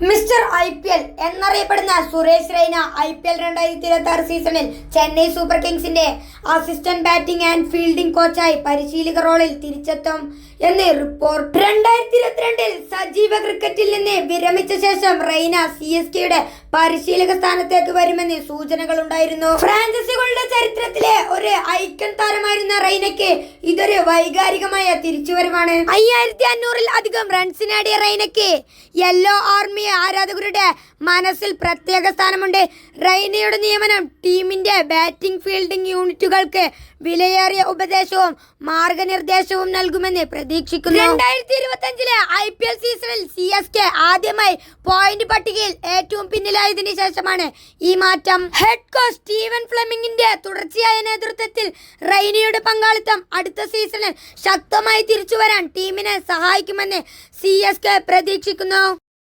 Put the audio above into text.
Mister I P L എന്നറിയപ്പെടുന്ന Suresh Raina I P L രണ്ടായിരത്തി ഇരുപത്തി ആറ് സീസണിൽ ചെന്നൈ സൂപ്പർ കിങ്സിന്റെ അസിസ്റ്റന്റ് ബാറ്റിംഗ് ആൻഡ് ഫീൽഡിംഗ് കോച്ചായി പരിശീലക റോളിൽ തിരിച്ചെത്തും എന്ന് റിപ്പോർട്ട് രണ്ടായിരത്തി ഇരുപത്തിരണ്ടിൽ സജീവ ക്രിക്കറ്റിൽ നിന്ന് വിരമിച്ച ശേഷം റെയ്ന സി എസ് കെയുടെ പരിശീലക സ്ഥാനത്തേക്ക് വരുമെന്ന് സൂചനകളുണ്ടായിരുന്നു. ഫ്രാഞ്ചൈസികളുടെ ഐക്കൺ താരമായിരുന്ന റെയ്നയ്ക്ക് ഇതൊരു വൈകാരികമായ തിരിച്ചുവരവാണ്. അയ്യായിരത്തി അഞ്ഞൂറിൽ അധികം റൺസ് നേടിയ റെയ്നയ്ക്ക് യെല്ലോ ആർമി ആരാധകരുടെ മനസ്സിൽ പ്രത്യേക സ്ഥാനമുണ്ട്. റൈനയുടെ നിയമനം ടീമിന്റെ ബാറ്റിംഗ് ഫീൽഡിംഗ് യൂണിറ്റുകൾക്ക് വിലയേറിയ ഉപദേശവും മാർഗനിർദ്ദേശവും നൽകുമെന്ന് പ്രതീക്ഷിക്കുന്നു. രണ്ടായിരത്തി ഇരുപത്തഞ്ചിലെ ഐ പി എൽ സീസണിൽ സി എസ് കെ ആദ്യമായി പോയിന്റ് പട്ടികയിൽ ഏറ്റവും പിന്നിലായതിനു ശേഷമാണ് ഈ മാറ്റം. ഹെഡ് കോച്ച് സ്റ്റീവൻ ഫ്ലെമിംഗിന്റെ തുടർച്ചയായ നേതൃത്വത്തിൽ റൈനയുടെ പങ്കാളിത്തം അടുത്ത സീസണിൽ ശക്തമായി തിരിച്ചുവരാൻ ടീമിനെ സഹായിക്കുമെന്ന് സി എസ് കെ പ്രതീക്ഷിക്കുന്നു.